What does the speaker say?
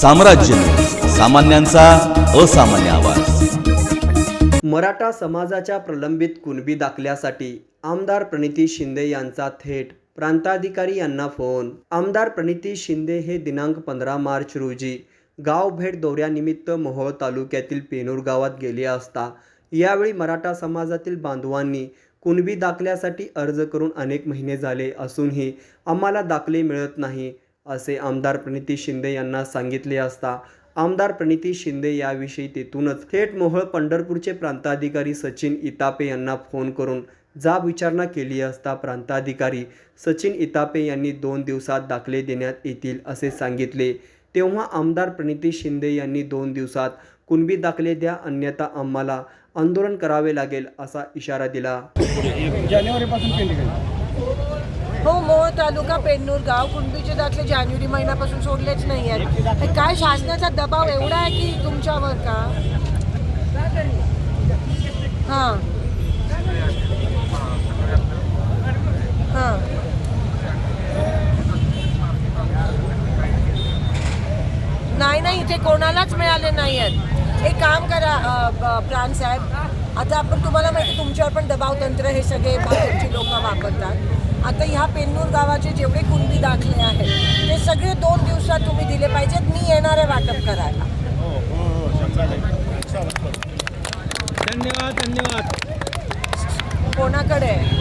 साम्राज्य. सामान्यांचा असामान्य आवाज. मराठा समाजाच्या प्रलंबित कुणबी दाखल्यासाठी आमदार प्रणिती शिंदे यांचा थेट प्रांताधिकारी यांना फोन. आमदार प्रणिती शिंदे हे दिनांक पंधरा मार्च रोजी गाव भेट दौऱ्यानिमित्त मोहोळ तालुक्यातील पेनूर गावात गेले असता यावेळी मराठा समाजातील बांधवांनी कुणबी दाखल्यासाठी अर्ज करून अनेक महिने झाले असूनही आम्हाला दाखले मिळत नाही असे आमदार प्रणिती शिंदे यांना सांगितले असता आमदार प्रणिती शिंदे याविषयी तेथूनच थेट मोहोळ पंढरपूरचे प्रांताधिकारी सचिन इतापे यांना फोन करून जाब विचारणा केली असता प्रांताधिकारी सचिन इतापे यांनी दोन दिवसात दाखले देण्यात येतील असे सांगितले. तेव्हा आमदार प्रणिती शिंदे यांनी दोन दिवसात कुणबी दाखले द्या अन्यथा आम्हाला आंदोलन करावे लागेल असा इशारा दिला. जानेवारीपासून तालुका पेन्नूर गाव. कुणबीचे दाखले जानेवारी महिन्यापासून सोडलेच नाही आहेत. काय शासनाचा दबाव एवढा आहे की तुमच्यावर का? हां. हां. नाही नाही इथे कोणालाच मिळाले नाही आहेत. एक काम करा प्राण साहेब. आता आपण तुम्हाला माहिती तुमच्यावर पण दबाव तंत्र हे सगळे भाजपची लोक वापरतात. आता ह्या पेन्नूर गावाचे जेवढे कुणबी दाखले आहेत ते सगळे दोन दिवसात तुम्ही दिले पाहिजेत. मी येणार आहे वाटप करायला. धन्यवाद धन्यवाद. कोणाकडे? आहे?